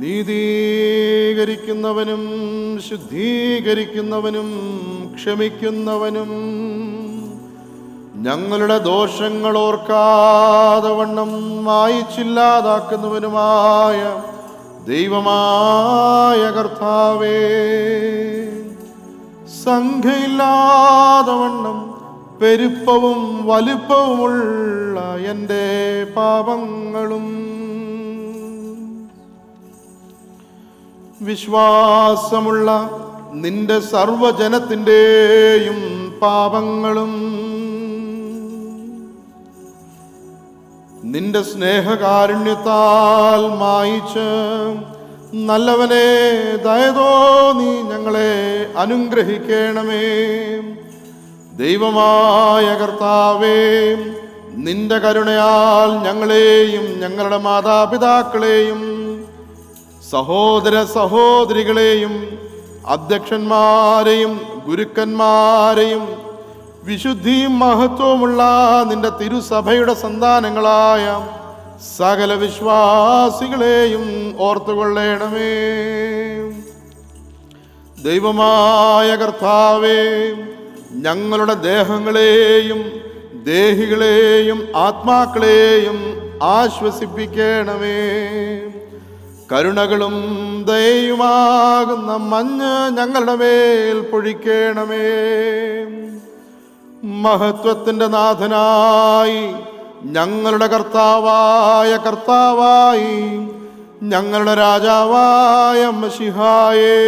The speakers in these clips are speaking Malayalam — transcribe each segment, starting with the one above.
നീതീകരിക്കുന്നവനും ശുദ്ധീകരിക്കുന്നവനും ക്ഷമിക്കുന്നവനും ഞങ്ങളുടെ ദോഷങ്ങൾ ഓർക്കാതെ വണ്ണം മായിച്ചില്ലാതാക്കുന്നവനുമായ ദൈവമായ കർത്താവേ സംഘയില്ലാതെ വണ്ണം പെരുപ്പവും വലുപ്പവുമുള്ള എന്റെ പാപങ്ങളും വിശ്വാസമുള്ള നിന്റെ സർവജനത്തിന്റെയും പാപങ്ങളും നിന്റെ സ്നേഹകാരുണ്യത്താൽ മായിച്ച് നല്ലവനെ നീ ഞങ്ങളെ അനുഗ്രഹിക്കണമേ. ദൈവമായ കർത്താവേ നിന്റെ കരുണയാൽ ഞങ്ങളെയും ഞങ്ങളുടെ മാതാപിതാക്കളെയും സഹോദര സഹോദരികളെയും അധ്യക്ഷന്മാരെയും ഗുരുക്കന്മാരെയും വിശുദ്ധിയും മഹത്വവുമുള്ള നിന്റെ തിരുസഭയുടെ സന്താനങ്ങളായ സകല വിശ്വാസികളെയും ഓർത്തുകൊള്ളേണമേ. ദൈവമായ കർത്താവേ ഞങ്ങളുടെ ദേഹങ്ങളെയും ദേഹികളെയും ആത്മാക്കളെയും ആശ്വസിപ്പിക്കണമേ. കരുണകളും ദയുമാകുന്ന മഞ്ഞ് ഞങ്ങളുടെ മേൽ പൊഴിക്കണമേ. മഹത്വത്തിന്റെ നാഥനായി ഞങ്ങളുടെ കർത്താവായ കർത്താവായി ഞങ്ങളുടെ രാജാവായ മഷിഹായേ.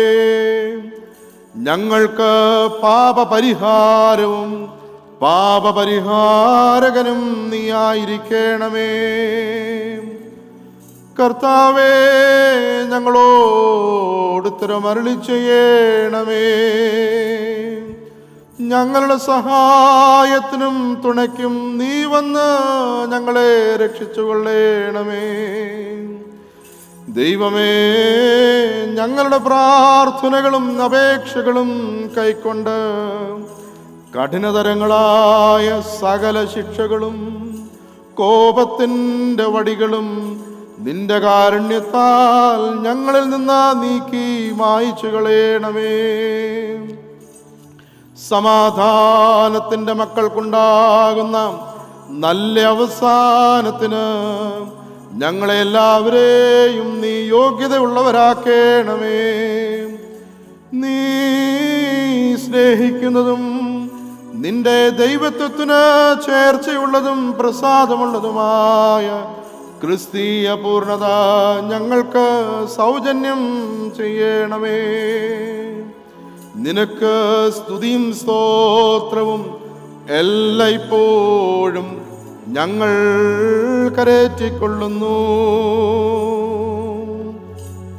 ഞങ്ങൾക്ക് പാപപരിഹാരവും പാപപരിഹാരകനും നീയായിരിക്കണമേ കർത്താവേ ഞങ്ങളോട് ഉത്തരം അരളി ചെയ്യണമേ. ഞങ്ങളുടെ സഹായത്തിനും തുണയ്ക്കും നീ വന്ന് ഞങ്ങളെ രക്ഷിച്ചുകൊള്ളേണമേ. ദൈവമേ ഞങ്ങളുടെ പ്രാർത്ഥനകളും അപേക്ഷകളും കൈക്കൊണ്ട് കഠിനതരങ്ങളായ സകല ശിക്ഷകളും കോപത്തിന്റെ വടികളും നിന്റെ കാരുണ്യത്താൽ ഞങ്ങളിൽ നിന്ന് നീക്കി മായിച്ചു കളയണമേ. സമാധാനത്തിന്റെ മക്കൾക്കുണ്ടാകുന്ന നല്ല അവസാനത്തിന് ഞങ്ങളെ എല്ലാവരെയും നീ യോഗ്യതയുള്ളവരാക്കേണമേ. നീ സ്നേഹിക്കുന്നതും നിന്റെ ദൈവത്വത്തിന് ചേർച്ചയുള്ളതും പ്രസാദമുള്ളതുമായ ക്രിസ്തീയ പൂർണത ഞങ്ങൾക്ക് സൗജന്യം ചെയ്യണമേ. നിനക്ക് സ്തുതിയും സ്തോത്രവും എല്ലായ്പ്പോഴും ഞങ്ങൾ കരേറ്റിക്കൊള്ളുന്നു.